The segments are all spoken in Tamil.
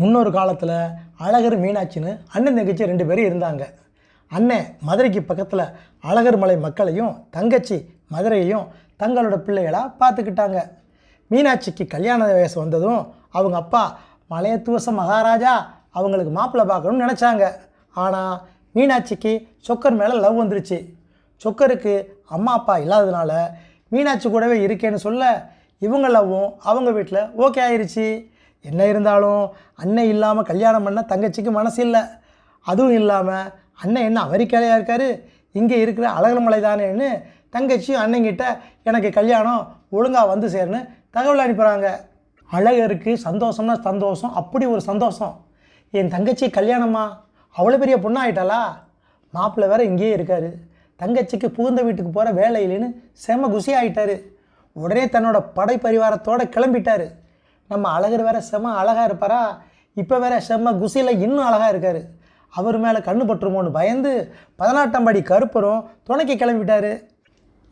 முன்னொரு காலத்தில் அழகர் மீனாட்சின்னு அண்ணன் தங்கச்சி ரெண்டு பேரும் இருந்தாங்க. அண்ணன் மதுரைக்கு பக்கத்தில் அழகர் மலை மக்களையும் தங்கச்சி மதுரையையும் தங்களோட பிள்ளைகளாக பார்த்துக்கிட்டாங்க. மீனாட்சிக்கு கல்யாண வயசு வந்ததும் அவங்க அப்பா மலையத்தூச மகாராஜா அவங்களுக்கு மாப்பிள்ளை பார்க்கணும்னு நினச்சாங்க. ஆனால் மீனாட்சிக்கு சொக்கர் மேலே லவ் வந்துருச்சு. சொக்கருக்கு அம்மா அப்பா இல்லாததுனால மீனாட்சி கூடவே இருக்கேன்னு சொல்ல இவங்க லவ்வும் அவங்க வீட்டில் ஓகே ஆயிடுச்சு என்ன இருந்தாலும் அண்ணன் இல்லாமல் கல்யாணம் பண்ண தங்கச்சிக்கு மனசு இல்லை. அதுவும் இல்லாமல் அண்ணன் என்ன அமெரிக்காலையாக இருக்கார்? இங்கே இருக்கிற அழகர்மலை தானேன்னு தங்கச்சியும் அண்ணங்கிட்ட எனக்கு கல்யாணம் ஒழுங்காக வந்து சேருன்னு தகவல் அனுப்புகிறாங்க அழகருக்கு சந்தோஷம்னா சந்தோஷம் அப்படி ஒரு சந்தோஷம். என் தங்கச்சி கல்யாணமா? அவ்வளோ பெரிய பொண்ணாயிட்டாளா மாப்பிள்ளை வேற இங்கேயே இருக்கார். தங்கச்சிக்கு புகுந்த வீட்டுக்கு போகிற வேலை இல்லைன்னு செம குசி ஆகிட்டார் உடனே தன்னோட படை பரிவாரத்தோடு கிளம்பிட்டார். நம்ம அழகர் வேற செம அழகாக இருப்பாரா? இப்போ வேற செம குசியில் இன்னும் அழகாக இருக்கார். அவர் மேலே கண்ணு பட்டுருமோன்னு பயந்து பதினெட்டாம் படி கருப்பரும் துணைக்கு கிளம்பிட்டார்.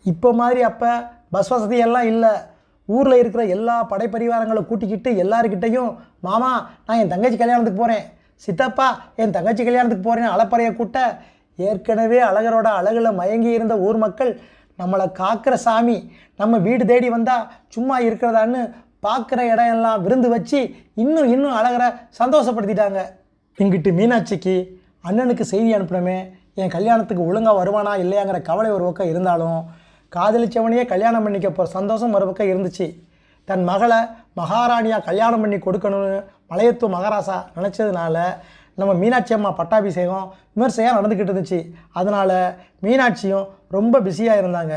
இப்போ மாதிரி அப்போ பஸ் வசதி எல்லாம் இல்லை. ஊரில் இருக்கிற எல்லா படைப்பரிவாரங்களை கூட்டிக்கிட்டு எல்லாருக்கிட்டேயும் மாமா நான் என் தங்கச்சி கல்யாணத்துக்கு போகிறேன் சித்தப்பா என் தங்கச்சி கல்யாணத்துக்கு போகிறேன்னு அலப்பறையை கூட்ட ஏற்கனவே அழகரோட அழகில் மயங்கி இருந்த ஊர் மக்கள் நம்மளை காக்கிற சாமி நம்ம வீடு தேடி வந்தால் சும்மா இருக்கிறதான்னு பார்க்குற இடம் எல்லாம் விருந்து வச்சு இன்னும் இன்னும் அழகரை சந்தோஷப்படுத்திட்டாங்க. இங்கிட்டு மீனாட்சிக்கு அண்ணனுக்கு செய்தி அனுப்பினமே என் கல்யாணத்துக்கு ஒழுங்காக வருவானா இல்லையாங்கிற கவலை ஒரு பக்கம் இருந்தாலும் காதலிச்சவனையே கல்யாணம் பண்ணிக்க போகிற சந்தோஷம் ஒரு பக்கம் இருந்துச்சு. தன் மகளை மகாராணியாக கல்யாணம் பண்ணி கொடுக்கணும்னு மலையத்து மகாராசா நினச்சதுனால நம்ம மீனாட்சி அம்மா பட்டாபிஷேகம் விமர்சையாக நடந்துக்கிட்டு இருந்துச்சு. அதனால் மீனாட்சியும் ரொம்ப பிஸியாக இருந்தாங்க.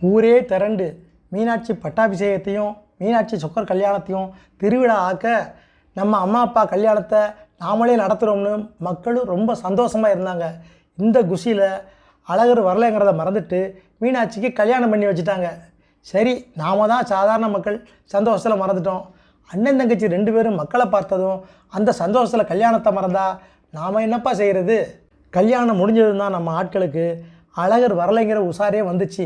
ஊரே திரண்டு மீனாட்சி பட்டாபிஷேகத்தையும் மீனாட்சி சொக்கர் கல்யாணத்தையும் திருவிழா ஆக்க நம்ம அம்மா அப்பா கல்யாணத்தை நாமளே நடத்துகிறோம்னு மக்களும் ரொம்ப சந்தோஷமாக இருந்தாங்க. இந்த குஷியில் அழகர் வரலைங்கிறத மறந்துட்டு மீனாட்சிக்கு கல்யாணம் பண்ணி வச்சுட்டாங்க. சரி நாம தான் சாதாரண மக்கள் சந்தோஷத்தில் மறந்துட்டோம். அண்ணன் தங்கச்சி ரெண்டு பேரும் மக்களை பார்த்ததும் அந்த சந்தோஷத்தில் கல்யாணத்தை மறந்தா நாம் என்னப்பா செய்கிறது கல்யாணம் முடிஞ்சதும் தான் நம்ம ஆட்களுக்கு அழகர் வரலைங்கிற உஷாரே வந்துச்சு.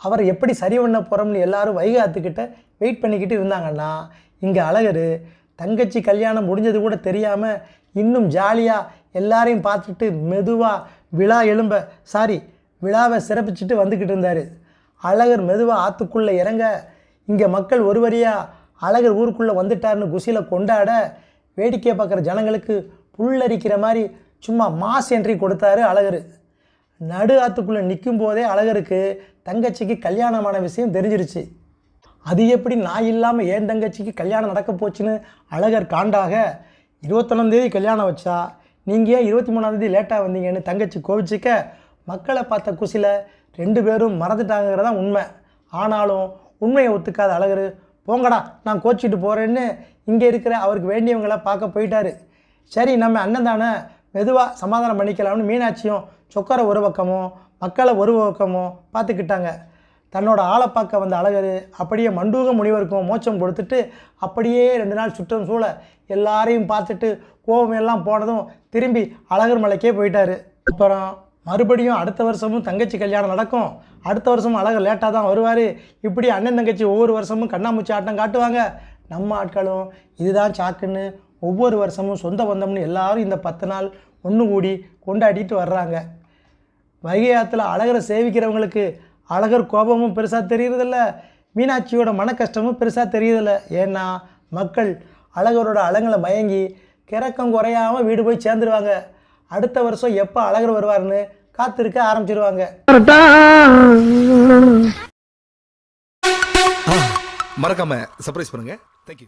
அவர் எப்படி சரி பண்ண போகிறோம்னு எல்லாரும் வைகாத்துக்கிட்ட வெயிட் பண்ணிக்கிட்டு இருந்தாங்கன்னா இங்கே அழகர் தங்கச்சி கல்யாணம் முடிஞ்சது கூட தெரியாமல் இன்னும் ஜாலியாக எல்லாரையும் பார்த்துட்டு மெதுவாக விழா எலும்ப சாரி விழாவை சிறப்பிச்சுட்டு வந்துக்கிட்டு இருந்தார். அழகர் மெதுவாக ஆற்றுக்குள்ளே இறங்க இங்கே மக்கள் ஒருவரியாக அழகர் ஊருக்குள்ளே வந்துட்டார்னு குசியில் கொண்டாட வேடிக்கை பார்க்குற ஜனங்களுக்கு புல்லரிக்கிற மாதிரி சும்மா மாஸ் என்ட்ரி கொடுத்தாரு அழகர். நடு ஆற்றுக்குள்ளே நிற்கும் போதே அழகருக்கு தங்கச்சிக்கு கல்யாணமான விஷயம் தெரிஞ்சிருச்சு. அது எப்படி நான் இல்லாமல் ஏன் தங்கச்சிக்கு கல்யாணம் நடக்க போச்சுன்னு அழகர் காண்டாக இருபத்தொன்னாந்தேதி கல்யாணம் வச்சா நீங்கள் ஏன் இருபத்தி மூணாந்தேதி லேட்டாக வந்தீங்கன்னு தங்கச்சி கோவிச்சிக்க மக்களை பார்த்த குசியில் ரெண்டு பேரும் மறந்துட்டாங்கிறது தான் உண்மை. ஆனாலும் உண்மையை ஒத்துக்காத அழகர் போங்கடா நான் கோச்சிட்டு போகிறேன்னு இங்கே இருக்கிற அவருக்கு வேண்டியவங்கள பார்க்க போயிட்டாரு. சரி நம்ம அண்ணன் தானே மெதுவாக சமாதானம் பண்ணிக்கலாம்னு மீனாட்சியும் சொக்கரை ஒரு பக்கமோ மக்களை ஒரு பக்கமோ பார்த்துக்கிட்டாங்க. தன்னோட ஆளை பார்க்க வந்த அழகர் அப்படியே மண்டூக முனிவருக்கும் மோச்சம் கொடுத்துட்டு அப்படியே ரெண்டு நாள் சுற்றம் சூழ எல்லாரையும் பார்த்துட்டு கோபம் எல்லாம் போனதும் திரும்பி அழகர் மலைக்கே போயிட்டாரு. அப்புறம் மறுபடியும் அடுத்த வருஷமும் தங்கச்சி கல்யாணம் நடக்கும். அடுத்த வருஷமும் அழகர் லேட்டாக தான் வருவார். இப்படி அண்ணன் தங்கச்சி ஒவ்வொரு வருஷமும் கண்ணாமூச்சி ஆட்டம் காட்டுவாங்க. நம்ம ஆட்களும் இதுதான் சாக்குன்னு ஒவ்வொரு வருஷமும் சொந்த பந்தம்னு எல்லாரும் இந்த பத்து நாள் ஒன்று கூடி கொண்டாடிட்டு வர்றாங்க. வைகை ஆற்றுல அழகரை சேவிக்கிறவங்களுக்கு அழகர் கோபமும் பெருசாக தெரியறதில்ல. மீனாட்சியோட மன கஷ்டமும் பெருசாக தெரியறதில்ல. ஏன்னா மக்கள் அழகரோட அலங்களை மயங்கி கிறக்கம் குறையாமல் வீடு போய் சேர்ந்துருவாங்க. அடுத்த வருஷம் எப்போ அழகர் வருவார்னு காத்திருக்க ஆரம்பிச்சிருவாங்க. மறக்காம சர்ப்ரைஸ் பண்ணுங்க.